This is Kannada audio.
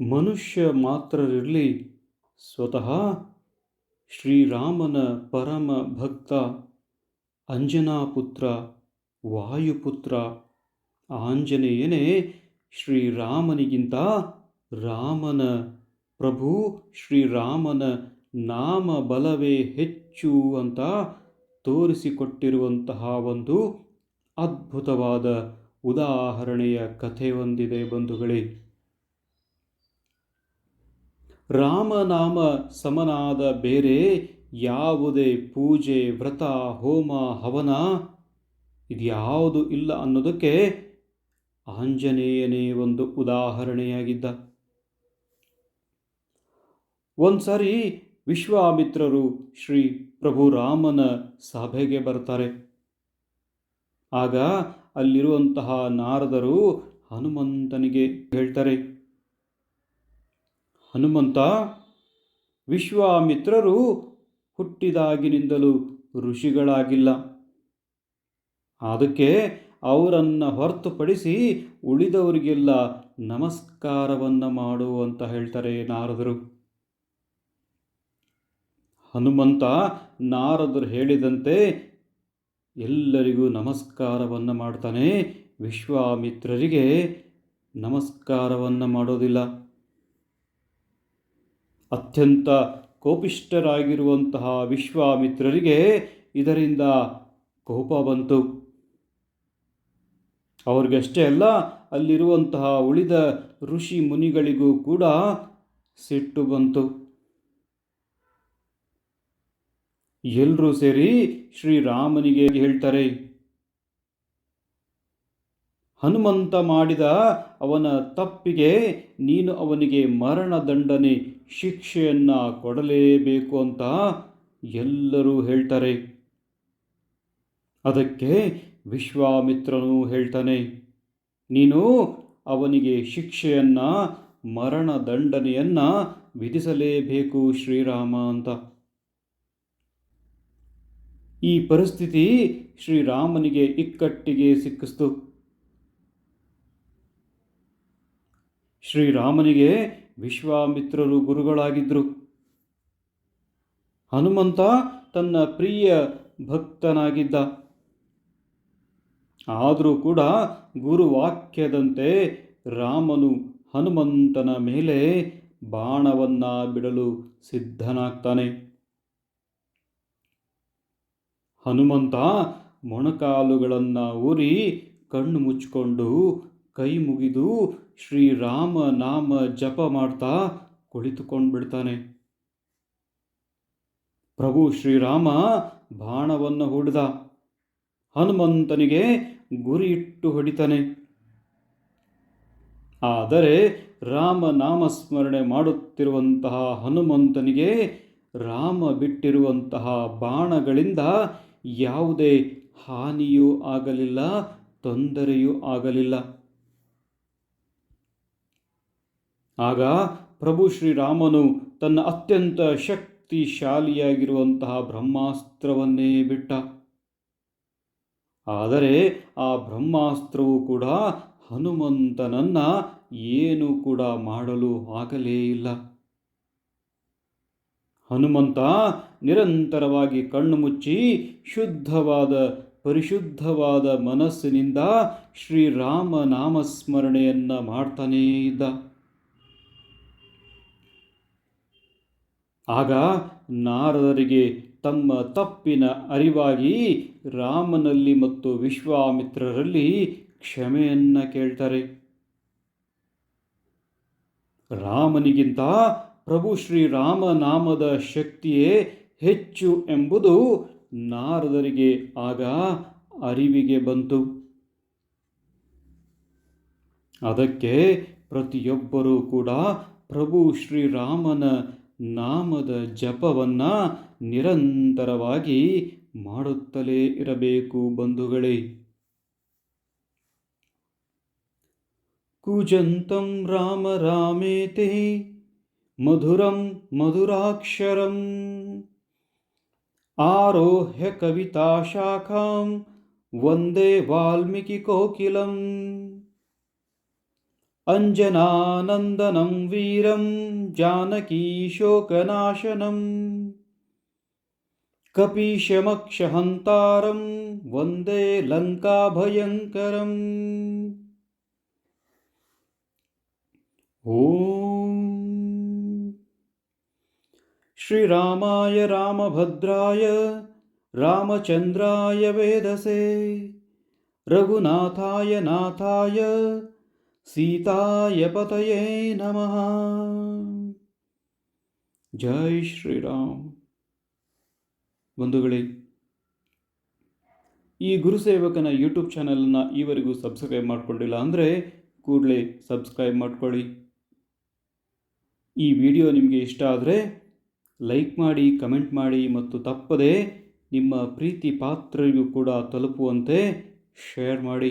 ಮನುಷ್ಯ ಮಾತ್ರರಿರಲಿ ಸ್ವತಃ ಶ್ರೀರಾಮನ ಪರಮ ಭಕ್ತ, ಅಂಜನಾಪುತ್ರ, ವಾಯುಪುತ್ರ, ಆಂಜನೇಯನೇ ಶ್ರೀರಾಮನಿಗಿಂತ ರಾಮನ ಪ್ರಭು, ಶ್ರೀರಾಮನ ನಾಮ ಬಲವೇ ಹೆಚ್ಚು ಅಂತ ತೋರಿಸಿಕೊಟ್ಟಿರುವಂತಹ ಒಂದು ಅದ್ಭುತವಾದ ಉದಾಹರಣೆಯ ಕಥೆ ಹೊಂದಿದೆ ಬಂಧುಗಳೇ. ರಾಮನಾಮ ಸಮನಾದ ಬೇರೆ ಯಾವುದೇ ಪೂಜೆ, ವ್ರತ, ಹೋಮ, ಹವನ ಇದ್ಯಾವುದು ಇಲ್ಲ ಅನ್ನೋದಕ್ಕೆ ಆಂಜನೇಯನೇ ಒಂದು ಉದಾಹರಣೆಯಾಗಿದ್ದ. ಒಂದ್ಸಾರಿ ವಿಶ್ವಾಮಿತ್ರರು ಶ್ರೀ ಪ್ರಭು ರಾಮನ ಸಭೆಗೆ ಬರ್ತಾರೆ ಆಗ ಅಲ್ಲಿರುವಂತಹ ನಾರದರು ಹನುಮಂತನಿಗೆ ಹೇಳ್ತಾರೆ ಹನುಮಂತ ವಿಶ್ವಾಮಿತ್ರರು ಹುಟ್ಟಿದಾಗಿನಿಂದಲೂ ಋಷಿಗಳಾಗಿಲ್ಲ. ಅದಕ್ಕೆ ಅವರನ್ನು ಹೊರತುಪಡಿಸಿ ಉಳಿದವರಿಗೆಲ್ಲ ನಮಸ್ಕಾರವನ್ನು ಮಾಡು ಅಂತ ಹೇಳ್ತಾರೆ ನಾರದರು. ಹನುಮಂತ ನಾರದರು ಹೇಳಿದಂತೆ ಎಲ್ಲರಿಗೂ ನಮಸ್ಕಾರವನ್ನು ಮಾಡ್ತಾನೆ. ವಿಶ್ವಾಮಿತ್ರರಿಗೆ ನಮಸ್ಕಾರವನ್ನು ಮಾಡೋದಿಲ್ಲ. ಅತ್ಯಂತ ಕೋಪಿಷ್ಠರಾಗಿರುವಂತಹ ವಿಶ್ವಾಮಿತ್ರರಿಗೆ ಇದರಿಂದ ಕೋಪ ಬಂತು. ಅವ್ರಿಗಷ್ಟೇ ಅಲ್ಲ, ಅಲ್ಲಿರುವಂತಹ ಉಳಿದ ಋಷಿ ಮುನಿಗಳಿಗೂ ಕೂಡ ಸಿಟ್ಟು ಬಂತು. ಎಲ್ಲರೂ ಸೇರಿ ಶ್ರೀರಾಮನಿಗೆ ಹೇಳ್ತಾರೆ ಹನುಮಂತ ಮಾಡಿದ ಅವನ ತಪ್ಪಿಗೆ ನೀನು ಅವನಿಗೆ ಮರಣದಂಡನೆ ಶಿಕ್ಷೆಯನ್ನು ಕೊಡಲೇಬೇಕು ಅಂತ ಎಲ್ಲರೂ ಹೇಳ್ತಾರೆ. ಅದಕ್ಕೆ ವಿಶ್ವಾಮಿತ್ರನು ಹೇಳ್ತಾನೆ, ನೀನು ಅವನಿಗೆ ಶಿಕ್ಷೆಯನ್ನು ಮರಣದಂಡನೆಯನ್ನು ವಿಧಿಸಲೇಬೇಕು ಶ್ರೀರಾಮ ಅಂತ. ಈ ಪರಿಸ್ಥಿತಿ ಶ್ರೀರಾಮನಿಗೆ ಇಕ್ಕಟ್ಟಿಗೆ ಸಿಕ್ಕಿಸ್ತು. ಶ್ರೀರಾಮನಿಗೆ ವಿಶ್ವಾಮಿತ್ರರು ಗುರುಗಳಾಗಿದ್ದರು ಹನುಮಂತ ತನ್ನ ಪ್ರಿಯ ಭಕ್ತನಾಗಿದ್ದ. ಆದರೂ ಕೂಡ ಗುರುವಾಕ್ಯದಂತೆ ರಾಮನು ಹನುಮಂತನ ಮೇಲೆ ಬಾಣವನ್ನ ಬಿಡಲು ಸಿದ್ಧನಾಗ್ತಾನೆ. ಹನುಮಂತ ಮೊಣಕಾಲುಗಳನ್ನು ಊರಿ ಕಣ್ಣು ಮುಚ್ಚಿಕೊಂಡು ಕೈ ಮುಗಿದು ಶ್ರೀರಾಮ ನಾಮ ಜಪ ಮಾಡ್ತಾ ಕುಳಿತುಕೊಂಡು ಬಿಡ್ತಾನೆ ಪ್ರಭು ಶ್ರೀರಾಮ ಬಾಣವನ್ನು ಹೂಡಿದ. ಹನುಮಂತನಿಗೆ ಗುರಿ ಇಟ್ಟು ಹೊಡಿತಾನೆ. ಆದರೆ ರಾಮ ಸ್ಮರಣೆ ಮಾಡುತ್ತಿರುವಂತಹ ಹನುಮಂತನಿಗೆ ರಾಮ ಬಿಟ್ಟಿರುವಂತಹ ಬಾಣಗಳಿಂದ ಯಾವುದೇ ಹಾನಿಯೂ ಆಗಲಿಲ್ಲ, ತೊಂದರೆಯೂ ಆಗಲಿಲ್ಲ. ಆಗ ಪ್ರಭು ಶ್ರೀರಾಮನು ತನ್ನ ಅತ್ಯಂತ ಶಕ್ತಿಶಾಲಿಯಾಗಿರುವಂತಹ ಬ್ರಹ್ಮಾಸ್ತ್ರವನ್ನೇ ಬಿಟ್ಟ. ಆದರೆ ಆ ಬ್ರಹ್ಮಾಸ್ತ್ರವು ಕೂಡ ಹನುಮಂತನನ್ನ ಏನು ಕೂಡ ಮಾಡಲು ಆಗಲೇ ಇಲ್ಲ. ಹನುಮಂತ ನಿರಂತರವಾಗಿ ಕಣ್ಣು ಮುಚ್ಚಿ ಶುದ್ಧವಾದ, ಪರಿಶುದ್ಧವಾದ ಮನಸ್ಸಿನಿಂದ ಶ್ರೀರಾಮ ನಾಮಸ್ಮರಣೆಯನ್ನು ಮಾಡ್ತಾನೇ ಇದ್ದ. ಆಗ ನಾರದರಿಗೆ ತಮ್ಮ ತಪ್ಪಿನ ಅರಿವಾಗಿ ರಾಮನಲ್ಲಿ ಮತ್ತು ವಿಶ್ವಾಮಿತ್ರರಲ್ಲಿ ಕ್ಷಮೆಯನ್ನು ಕೇಳ್ತಾರೆ. ರಾಮನಿಗಿಂತ ಪ್ರಭು ಶ್ರೀರಾಮನಾಮದ ಶಕ್ತಿಯೇ ಹೆಚ್ಚು ಎಂಬುದು ನಾರದರಿಗೆ ಆಗ ಅರಿವಿಗೆ ಬಂತು. ಅದಕ್ಕೆ ಪ್ರತಿಯೊಬ್ಬರೂ ಕೂಡ ಪ್ರಭು ಶ್ರೀರಾಮನ ನಾಮದ ಜಪವನ್ನು ನಿರಂತರವಾಗಿ ಮಾಡುತ್ತಲೇ ಇರಬೇಕು ಬಂಧುಗಳೇ. ಕೂಜಂತಂ ರಾಮ ರಾಮೇತೆ ಮಧುರಂ ಮಧುರಾಕ್ಷರಂ ಆರೋಹ್ಯ ಕವಿತಾ ಶಾಖಾಂ ವಂದೇ ವಾಲ್ಮೀಕಿ ಕೋಕಿಲಂ. अञ्जनानन्दनं वीरं जानकीशोकनाशनं कपीशमक्षहन्तारं वन्दे लङ्काभयङ्करम्। ॐ श्रीरामाय रामभद्राय रामचन्द्राय वेदसे रघुनाथाय नाथाय ಸೀತಾಯ ಪತಯೇ ನಮಃ ಜೈ ಶ್ರೀರಾಮ್ ಬಂಧುಗಳೇ ಈ ಗುರುಸೇವಕನ ಯೂಟ್ಯೂಬ್ ಚಾನಲನ್ನು ಈವರೆಗೂ ಸಬ್ಸ್ಕ್ರೈಬ್ ಮಾಡಿಕೊಂಡಿಲ್ಲ ಅಂದರೆ ಕೂಡಲೇ ಸಬ್ಸ್ಕ್ರೈಬ್ ಮಾಡ್ಕೊಳ್ಳಿ. ಈ ವಿಡಿಯೋ ನಿಮಗೆ ಇಷ್ಟ ಆದರೆ ಲೈಕ್ ಮಾಡಿ, ಕಮೆಂಟ್ ಮಾಡಿ ಮತ್ತು ತಪ್ಪದೆ ನಿಮ್ಮ ಪ್ರೀತಿ ಪಾತ್ರರಿಗೂ ಕೂಡ ತಲುಪುವಂತೆ ಶೇರ್ ಮಾಡಿ.